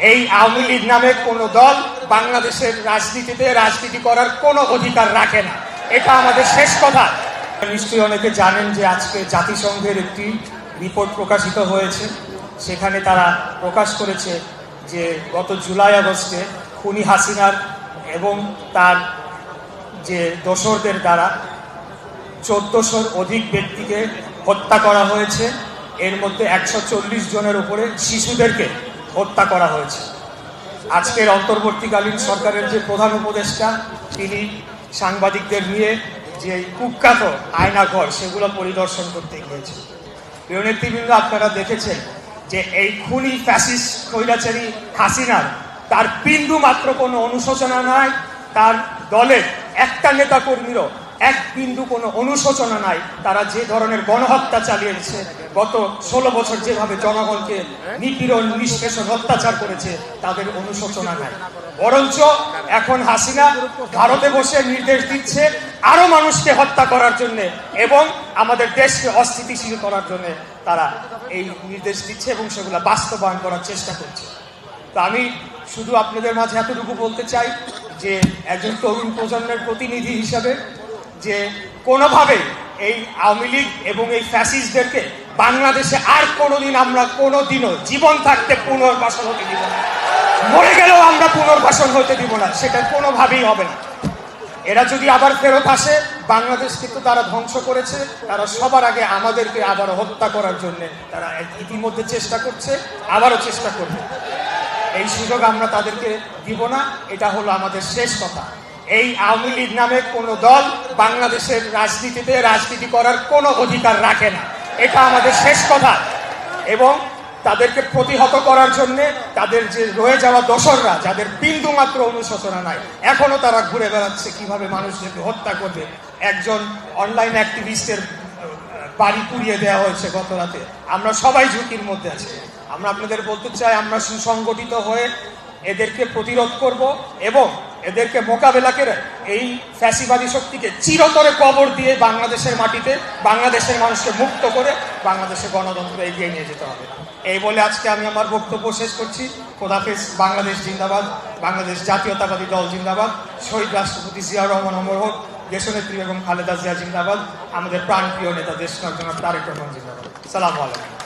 এই আওয়ামী লীগ নামে কোনো দল বাংলাদেশের রাজনীতিতে রাজনীতি করার কোনো অধিকার রাখে না। এটা আমাদের শেষ কথা। নিশ্চয়ই অনেকে জানেন যে আজকে জাতিসংঘের একটি রিপোর্ট প্রকাশিত হয়েছে। সেখানে তারা প্রকাশ করেছে যে গত জুলাই আগস্টে খুনি হাসিনার এবং তার যে দোসরদের দ্বারা চোদ্দশোর অধিক ব্যক্তিকে হত্যা করা হয়েছে। এর মধ্যে একশো চল্লিশ জনের উপরে শিশুদেরকে হত্যা করা হয়েছে। আজকের অন্তর্বর্তীকালীন সরকারের যে প্রধান উপদেষ্টা, তিনি সাংবাদিকদের নিয়ে যে কুখ্যাত আয়নাঘর, সেগুলো পরিদর্শন করতে গিয়েছে প্রিয় নেতৃবৃন্দ, আপনারা দেখেছেন যে এই খুনি ফ্যাসিস কৈরাচারী হাসিনার তার বিন্দু মাত্র কোনো অনুশোচনা নাই। তার দলের একটা নেতা কর্মীরও এক বিন্দু কোনো অনুশোচনা নাই। তারা যে ধরনের গণহত্যা চালিয়েছে, গত ষোলো বছর যেভাবে জনগণকে নিপীড়ন, নিষ্পেষণ, অত্যাচার করেছে, তাদের অনুশোচনা নাই। বরঞ্চ এখন হাসিনা ভারতে বসে নির্দেশ দিচ্ছে আরও মানুষকে হত্যা করার জন্য এবং আমাদের দেশকে অস্থিতিশীল করার জন্য তারা এই নির্দেশ দিচ্ছে এবং সেগুলো বাস্তবায়ন করার চেষ্টা করছে। তো আমি শুধু আপনাদের মাঝে এতটুকু বলতে চাই যে একজন তরুণ প্রজন্মের প্রতিনিধি হিসাবে যে কোনোভাবে এই আওয়ামী লীগ এবং এই ফ্যাসিস্টদেরকে বাংলাদেশে আর কোনোদিন আমরা কোনোদিনও জীবন থাকতে পুনর্বাসন হতে দিব না। মরে গেলেও আমরা পুনর্বাসন হতে দিব না, সেটা কোনোভাবেই হবে না। এরা যদি আবার ফেরত আসে, বাংলাদেশ তো তারা ধ্বংস করেছে, তারা সবার আগে আমাদেরকে আবার হত্যা করার জন্য তারা ইতিমধ্যে চেষ্টা করছে, আবারও চেষ্টা করবে। এই সুযোগ আমরা তাদেরকে দিব না, এটা হলো আমাদের শেষ কথা। এই আওয়ামী লীগ নামে কোনো দল বাংলাদেশের রাজনীতিতে রাজনীতি করার কোনো অধিকার রাখে না। এটা আমাদের শেষ কথা। এবং তাদেরকে প্রতিহত করার জন্যে তাদের যে রয়ে যাওয়া দোসররা, যাদের বিন্দু মাত্র অনুশোচনা নাই, এখনও তারা ঘুরে বেড়াচ্ছে কীভাবে মানুষদেরকে হত্যা করবে। একজন অনলাইন অ্যাক্টিভিস্টের বাড়ি পুড়িয়ে দেওয়া হয়েছে গত রাতে আমরা সবাই ঝুঁকির মধ্যে আছি। আমরা আপনাদের বলতে চাই, আমরা সুসংগঠিত হয়ে এদেরকে প্রতিরোধ করব এবং এদেরকে মোকাবেলা করে এই ফ্যাসিবাদী শক্তিকে চিরতরে কবর দিয়ে বাংলাদেশের মাটিতে, বাংলাদেশের মানুষকে মুক্ত করে বাংলাদেশের গণতন্ত্র এগিয়ে নিয়ে যেতে হবে। এই বলে আজকে আমি আমার বক্তব্য শেষ করছি। খোদাফেজ বাংলাদেশ জিন্দাবাদ, বাংলাদেশ জাতীয়তাবাদী দল জিন্দাবাদ, শহীদ রাষ্ট্রপতি জিয়াউর রহমান অমর হোক, দেশনেত্রী এবং খালেদা জিয়া জিন্দাবাদ, আমাদের প্রাণপ্রিয় নেতা দেশ জনাব তারেক রহমান জিন্দাবাদ। সালাম আলাইকুম।